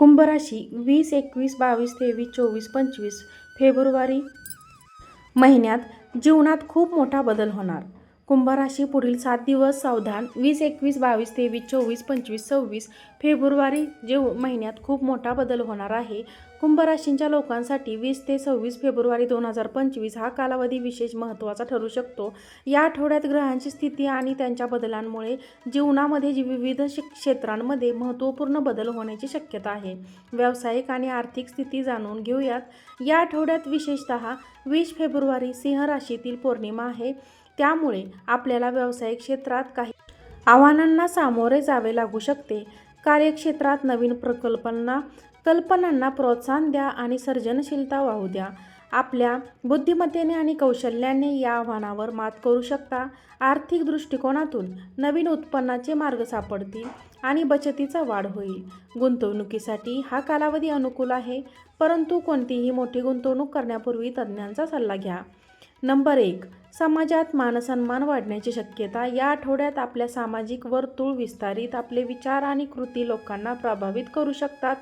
कुंभ राशी वीस एकवीस बावीस तेवीस चोवीस पंचवीस फेब्रुवारी महिन्यात जीवनात खूप मोठा बदल होणार. कुंभराशी पुढील सात दिवस सावधान. वीस एकवीस बावीस तेवीस चोवीस पंचवीस सव्वीस फेब्रुवारी जे महिन्यात खूप मोठा बदल होणार आहे. कुंभराशींच्या लोकांसाठी वीस ते सव्वीस फेब्रुवारी दोन हजार पंचवीस हा कालावधी विशेष महत्त्वाचा ठरू शकतो. या आठवड्यात ग्रहांची स्थिती आणि त्यांच्या बदलांमुळे जीवनामध्ये जी विविध क्षेत्रांमध्ये महत्त्वपूर्ण बदल होण्याची शक्यता आहे. व्यावसायिक आणि आर्थिक स्थिती जाणून घेऊयात. या आठवड्यात विशेषतः वीस फेब्रुवारी सिंह राशीतील पौर्णिमा आहे. त्यामुळे आपल्याला व्यावसायिक क्षेत्रात काही आव्हानांना सामोरे जावे लागू शकते. कार्यक्षेत्रात नवीन प्रकल्पांना कल्पनांना प्रोत्साहन द्या आणि सर्जनशीलता वाहू द्या. आपल्या बुद्धिमत्तेने आणि कौशल्याने या आव्हानावर मात करू शकता. आर्थिक दृष्टिकोनातून नवीन उत्पन्नाचे मार्ग सापडतील आणि बचतीचा वाढ होईल. गुंतवणुकीसाठी हा कालावधी अनुकूल आहे परंतु कोणतीही मोठी गुंतवणूक करण्यापूर्वी तज्ज्ञांचा सल्ला घ्या. नंबर एक समाजात मानसन्मान वाढण्याची शक्यता. या आठवड्यात आपल्या सामाजिक वर्तुळ विस्तारित आपले विचार आणि कृती लोकांना प्रभावित करू शकतात.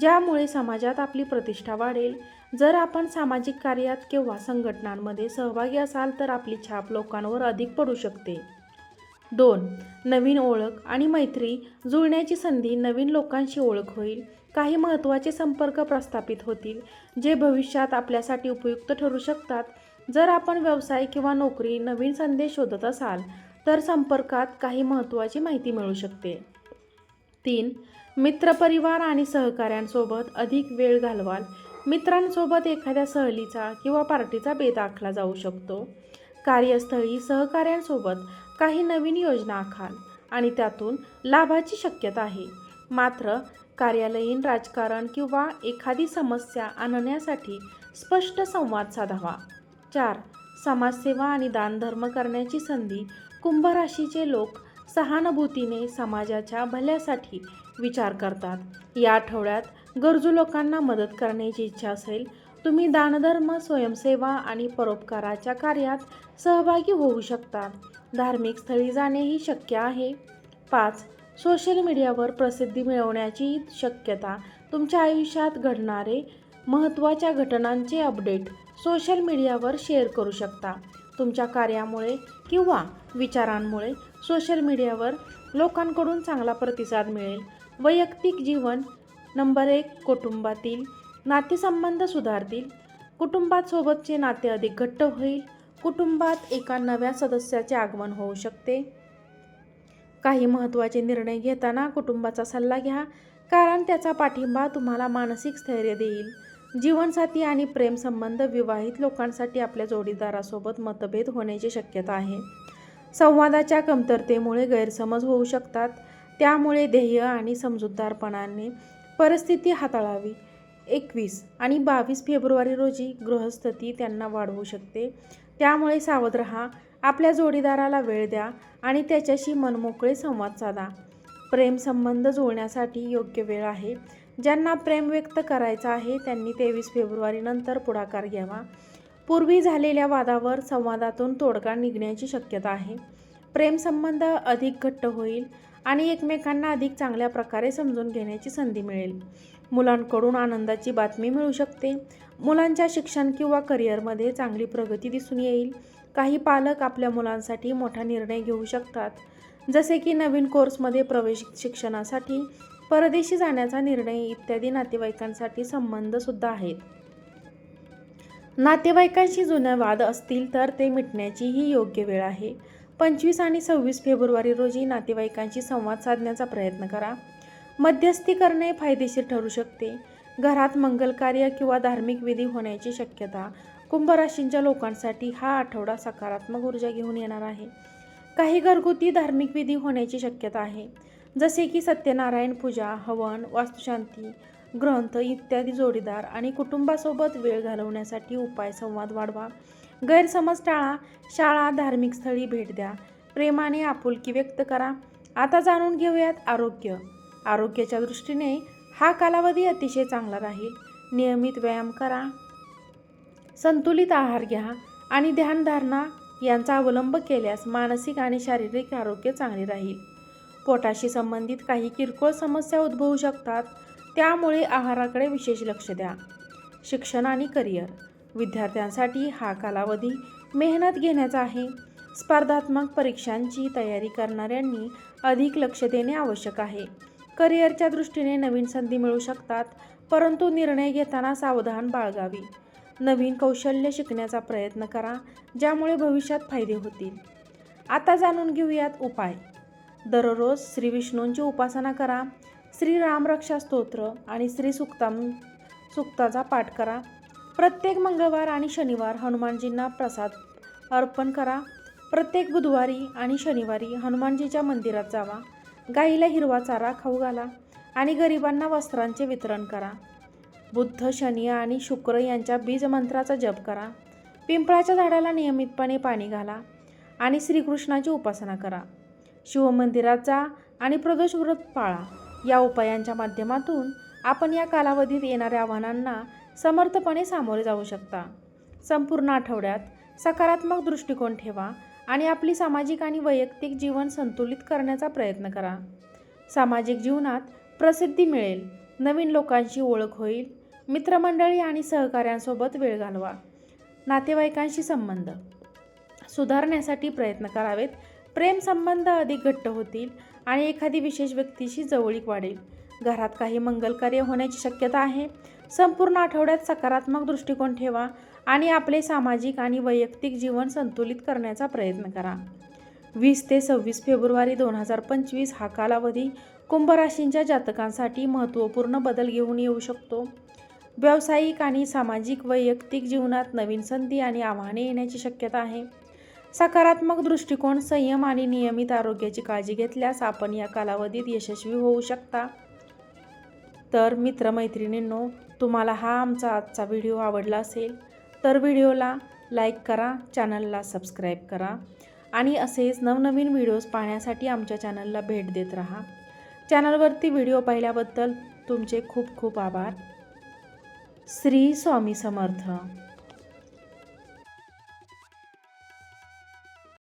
ज्यामुळे समाजात आपली प्रतिष्ठा वाढेल. जर आपण सामाजिक कार्यात किंवा संघटनांमध्ये सहभागी असाल तर आपली छाप लोकांवर अधिक पडू शकते. दोन नवीन ओळख आणि मैत्री. जुळण्याची संधी नवीन लोकांशी ओळख होईल. काही महत्त्वाचे संपर्क प्रस्थापित होतील जे भविष्यात आपल्यासाठी उपयुक्त ठरू शकतात. जर आपण व्यवसाय किंवा नोकरी नवीन संदेश शोधत असाल तर संपर्कात काही महत्त्वाची माहिती मिळू शकते. तीन मित्रपरिवार आणि सहकाऱ्यांसोबत अधिक वेळ घालवाल. मित्रांसोबत एखाद्या सहलीचा किंवा पार्टीचा बेत आखला जाऊ शकतो. कार्यस्थळी सहकाऱ्यांसोबत काही नवीन योजना आखाल आणि त्यातून लाभाची शक्यता आहे. मात्र कार्यालयीन राजकारण किंवा एखादी समस्या आणण्यासाठी स्पष्ट संवाद साधावा. चार. समाजसेवा आणि दानधर्म करण्याची संधी. कुंभ राशीचे लोक सहानुभूतीने समाजाच्या भल्यासाठी विचार करतात. या आठवड्यात गरजू लोकांना मदत करण्याची इच्छा असेल तुम्ही दानधर्म स्वयंसेवा आणि परोपकाराच्या कार्यात सहभागी होऊ शकता. धार्मिक स्थळी जाणेही शक्य आहे. पाच. सोशल मीडियावर प्रसिद्धी मिळवण्याची शक्यता तुमच्या आयुष्यात घडणारे महत्त्वाच्या घटनांचे अपडेट सोशल मीडियावर शेअर करू शकता. तुमच्या कार्यामुळे किंवा विचारांमुळे सोशल मीडियावर लोकांकडून चांगला प्रतिसाद मिळेल. वैयक्तिक जीवन नंबर एक कुटुंबातील नातेसंबंध सुधारतील. कुटुंबात सोबतचे नाते अधिक घट्ट होईल. कुटुंबात एका नव्या सदस्याचे आगमन होऊ शकते. काही महत्त्वाचे निर्णय घेताना कुटुंबाचा सल्ला घ्या कारण त्याचा पाठिंबा तुम्हाला मानसिक स्थैर्य देईल. जीवनसाथी आणि प्रेमसंबंध विवाहित लोकांसाठी आपल्या जोडीदारासोबत मतभेद होण्याची शक्यता आहे. संवादाच्या कमतरतेमुळे गैरसमज होऊ शकतात. त्यामुळे ध्येय आणि समजूतदारपणाने परिस्थिती हाताळावी. एकवीस आणि बावीस फेब्रुवारी रोजी गृहस्थिती त्यांना वाढवू शकते. त्यामुळे सावध रहा. आपल्या जोडीदाराला वेळ द्या आणि त्याच्याशी मनमोकळे संवाद साधा. प्रेमसंबंध जुळण्यासाठी योग्य वेळ आहे. ज्यांना प्रेम व्यक्त करायचं आहे त्यांनी तेवीस फेब्रुवारीनंतर पुढाकार घ्यावा. पूर्वी झालेल्या वादावर संवादातून तोडगा निघण्याची शक्यता आहे. प्रेमसंबंध अधिक घट्ट होईल आणि एकमेकांना अधिक चांगल्या प्रकारे समजून घेण्याची संधी मिळेल. मुलांकडून आनंदाची बातमी मिळू शकते. मुलांच्या शिक्षण किंवा करिअरमध्ये चांगली प्रगती दिसून येईल. काही पालक आपल्या मुलांसाठी मोठा निर्णय घेऊ शकतात. जसे की नवीन कोर्समध्ये प्रवेश शिक्षणासाठी परदेशी जाण्याचा निर्णय इत्यादी नातेवाईकांसाठी संबंधसुद्धा आहेत. नातेवाईकांशी जुने वाद असतील तर ते मिटण्याची ही योग्य वेळ आहे. पंचवीस आणि सव्वीस फेब्रुवारी रोजी नातेवाईकांशी संवाद साधण्याचा प्रयत्न करा. मध्यस्थी करणे फायदेशीर ठरू शकते. घरात मंगलकार्य किंवा धार्मिक विधी होण्याची शक्यता कुंभराशींच्या लोकांसाठी हा आठवडा सकारात्मक ऊर्जा घेऊन येणार आहे. काही घरगुती धार्मिक विधी होण्याची शक्यता आहे. जसे की सत्यनारायण पूजा हवन वास्तुशांती ग्रंथ इत्यादी जोडीदार आणि कुटुंबासोबत वेळ घालवण्यासाठी उपाय संवाद वाढवा. गैरसमज टाळा. शाळा धार्मिक स्थळी भेट द्या. प्रेमाने आपुलकी व्यक्त करा. आता जाणून घेऊयात आरोग्य. आरोग्याच्या दृष्टीने हा कालावधी अतिशय चांगला राहील. नियमित व्यायाम करा. संतुलित आहार घ्या आणि ध्यानधारणा यांचा अवलंब केल्यास मानसिक आणि शारीरिक आरोग्य चांगले राहील. पोटाशी संबंधित काही किरकोळ समस्या उद्भवू शकतात. त्यामुळे आहाराकडे विशेष लक्ष द्या. शिक्षण आणि करिअर. विद्यार्थ्यांसाठी हा कालावधी मेहनत घेण्याचा आहे. स्पर्धात्मक परीक्षांची तयारी करणाऱ्यांनी अधिक लक्ष देणे आवश्यक आहे. करिअरच्या दृष्टीने नवीन संधी मिळू शकतात परंतु निर्णय घेताना सावधान बाळगावी. नवीन कौशल्य शिकण्याचा प्रयत्न करा ज्यामुळे भविष्यात फायदे होतील. आता जाणून घेऊयात उपाय. दररोज श्री विष्णूंची उपासना करा श्री रामरक्षा स्तोत्र आणि श्री सुक्ताम सुक्ताचा पाठ करा. प्रत्येक मंगळवार आणि शनिवार हनुमानजींना प्रसाद अर्पण करा. प्रत्येक बुधवारी आणि शनिवारी हनुमानजीच्या मंदिरात जावा. गाईला हिरवा चारा खाऊ घाला आणि गरिबांना वस्त्रांचे वितरण करा. बुद्ध शनी आणि शुक्र यांच्या बीजमंत्राचा जप करा. पिंपळाच्या झाडाला नियमितपणे पाणी घाला आणि श्रीकृष्णाची उपासना करा. शिवमंदिरात जा आणि प्रदोष व्रत पाळा. या उपायांच्या माध्यमातून आपण या कालावधीत येणाऱ्या आव्हानांना समर्थपणे सामोरे जाऊ शकता. संपूर्ण आठवड्यात सकारात्मक दृष्टिकोन ठेवा आणि आपली सामाजिक आणि वैयक्तिक जीवन संतुलित करण्याचा प्रयत्न करा. सामाजिक जीवनात प्रसिद्धी मिळेल. नवीन लोकांची ओळख होईल. मित्रमंडळी आणि सहकाऱ्यांसोबत वेळ घालवा. नातेवाईकांशी संबंध. सुधारण्यासाठी प्रयत्न करावेत. प्रेम संबंध अधिक घट्ट होतील आणि एखादी विशेष व्यक्तीशी जवळीक वाढेल. घरात काही मंगल कार्य होण्याची शक्यता आहे. संपूर्ण आठवड्यात सकारात्मक दृष्टिकोन ठेवा आणि आपले सामाजिक आणि वैयक्तिक जीवन संतुलित करण्याचा प्रयत्न करा. वीस ते सव्वीस फेब्रुवारी दोन हजार पंचवीस हा कालावधी कुंभराशींच्या जातकांसाठी महत्त्वपूर्ण बदल घेऊन येऊ शकतो. व्यावसायिक आणि सामाजिक वैयक्तिक जीवनात नवीन संधी आणि आव्हाने येण्याची शक्यता आहे. सकारात्मक दृष्टिकोन संयम आणि नियमित आरोग्याची काळजी घेतल्यास आपण या कालावधीत यशस्वी होऊ शकता. तर मित्रमैत्रिणींनो तुम्हाला हा आमचा आजचा व्हिडिओ आवडला असेल तर व्हिडिओला लाईक करा चॅनलला सबस्क्राईब करा आणि असेच नवनवीन व्हिडिओज पाहण्यासाठी आमच्या चॅनलला भेट देत राहा. चॅनलवरती व्हिडिओ पाहिल्याबद्दल तुमचे खूप खूप आभार. श्री स्वामी समर्थ.